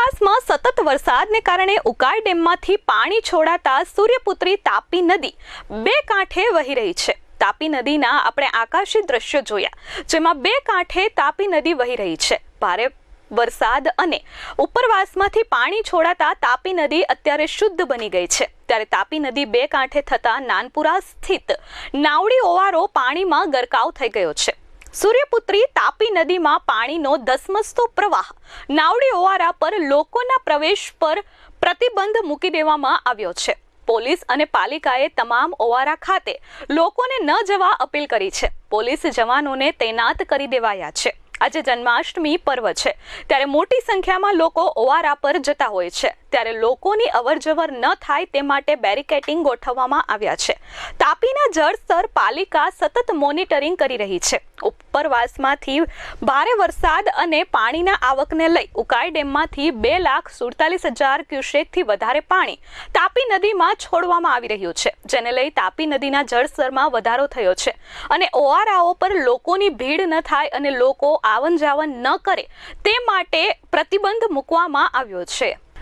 ઉપરવાસમાં સતત વરસાદને કારણે ઉકાઈ ડેમમાંથી પાણી છોડાતા સૂર્યપુત્રી તાપી નદી બે કાંઠે વહી રહી છે. તાપી નદીના આપણે આકાશી દ્રશ્યો જોયા, જેમાં બે કાંઠે તાપી નદી વહી રહી છે. ભારે વરસાદ અને ઉપરવાસમાંથી પાણી છોડાતા તાપી નદી અત્યારે શુદ્ધ બની ગઈ છે. ત્યારે તાપી નદી બે કાંઠે થતા નાનપુરા સ્થિત નાવડી ઓવારો પાણીમાં ગરકાવ થઈ ગયો છે. સૂર્યપુત્રી તાપી નદીમાં પાણીનો ધસમસતો પ્રવાહ. નાવડી ઓવારા પર લોકોના પ્રવેશ પર પ્રતિબંધ મૂકી દેવામાં આવ્યો છે. પોલીસ અને પાલિકાએ તમામ ઓવારા ખાતે લોકોને ન જવા અપીલ કરી છે. પોલીસ જવાનોને તૈનાત કરી દેવાયા છે. આજે જન્માષ્ટમી પર્વ છે. ત્યારે મોટી સંખ્યામાં લોકો ઓવારા પર જતા હોય છે. ત્યારે લોકોની અવરજવર ન થાય તે માટે બેરિકેટિંગ ગોઠવવામાં આવ્યા છે. તાપીના જળસ્તર પાલિકા સતત મોનિટરિંગ કરી રહી છે. ઉપરવાસમાંથી ભારે વરસાદ અને પાણીના આવકને લઈ ઉકાઈ ડેમમાંથી બે લાખ સુડતાલીસ હજાર ક્યુસેકથી વધારે પાણી તાપી નદીમાં છોડવામાં આવી રહ્યું છે, જેને લઈ તાપી નદીના જળસ્તરમાં વધારો થયો છે. અને ઓઆરઆઓ પર લોકોની ભીડ ન થાય અને લોકો આવન જાવન ન કરે તે માટે પ્રતિબંધ મૂકવામાં આવ્યો છે.